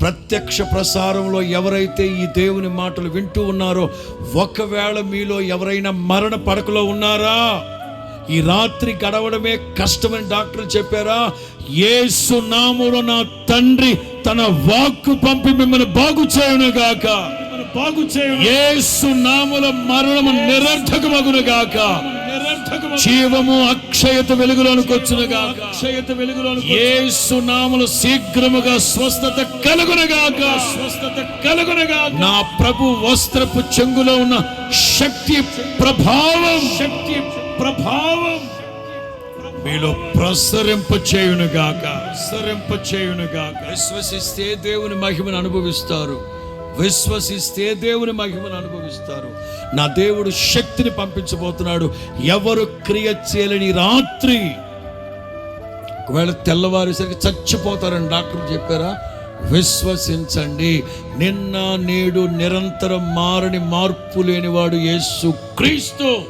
ప్రత్యక్ష ప్రసారంలో ఎవరైతే ఈ దేవుని మాటలు వింటూ ఉన్నారో ఒకవేళ మీలో ఎవరైనా మరణ పడకలో ఉన్నారా? ఈ రాత్రి గడవడమే కష్టమని డాక్టర్లు చెప్పారా? యేసు నామములో నా తండ్రి తన వాక్కు పంపి మిమ్మల్ని బాగు చేయును గాక. బాగు చేయడం యేసు నాముల మరణము నిరర్థకమగును గాక. జీవము అక్షయత వెలుగులోనికి వచ్చును గాక అక్షయత వెలుగులోను యేసు నాములు శీఘ్రముగా స్వస్థత కలుగునగాక. స్వస్థత కలుగునగా నా ప్రభు వస్త్రపు చెంగులో ఉన్న శక్తి ప్రభావం శక్తి ప్రభావం మీలో ప్రసరింప చేయునుగాక. ప్రసరింప చేయునుగాక. విశ్వసిస్తే దేవుని మహిమను అనుభవిస్తారు. విశ్వసిస్తే దేవుని మహిమను అనుభవిస్తారు. నా దేవుడు శక్తిని పంపించబోతున్నాడు. ఎవరు క్రియ చేయలేని రాత్రి. ఒకవేళ తెల్లవారేసరికి చచ్చిపోతారని డాక్టర్ చెప్పారా? విశ్వసించండి. నిన్న నేడు నిరంతరం మారని మార్పు లేనివాడు యేసు క్రీస్తు